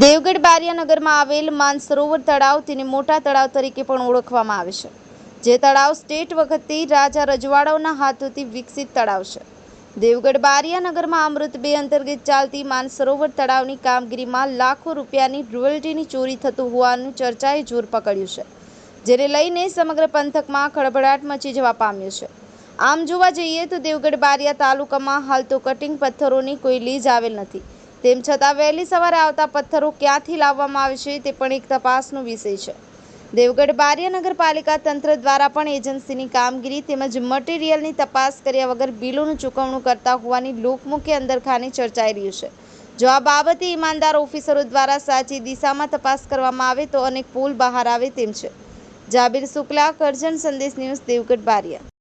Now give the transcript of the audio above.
બારિયાનગરમાં આવેલ માનસરોવર તળાવ તેને મોટા તળાવ તરીકે પણ ઓળખવામાં આવે છે, જે તળાવ સ્ટેટ વખતથી રાજા રજવાડાઓના હાથોથી વિકસિત તળાવ છે. દેવગઢ બારિયાનગરમાં અમૃત બે અંતર્ગત ચાલતી માનસરોવર તળાવની કામગીરીમાં લાખો રૂપિયાની રોયલ્ટીની ચોરી થતું હોવાનું ચર્ચાએ જોર પકડ્યું છે, જેને લઈને સમગ્ર પંથકમાં ખળભળાટ મચી જવા પામ્યો છે. આમ જોવા જઈએ તો દેવગઢ બારિયા તાલુકામાં હાલ તો કટિંગ પથ્થરોની કોઈ લીજ આવેલ નથી તેમ છતાં વહેલી સવારે આવતા પથ્થરો ક્યાંથી લાવવામાં આવે છે તે પણ એક તપાસનો વિષય છે. દેવગઢ બારિયા નગરપાલિકા તંત્ર દ્વારા પણ એજન્સીની કામગીરી તેમજ મટીરિયલની તપાસ કર્યા વગર બિલોનું ચૂકવણું કરતા હોવાની લોકમુખે અંદરખાને ચર્ચાઈ રહ્યું છે. જો આ બાબતે ઈમાનદાર ઓફિસરો દ્વારા સાચી દિશામાં તપાસ કરવામાં આવે તો અનેક પુલ બહાર આવે તેમ છે. જાબીર શુક્લા, કરજણ સંદેશ ન્યૂઝ, દેવગઢ બારિયા.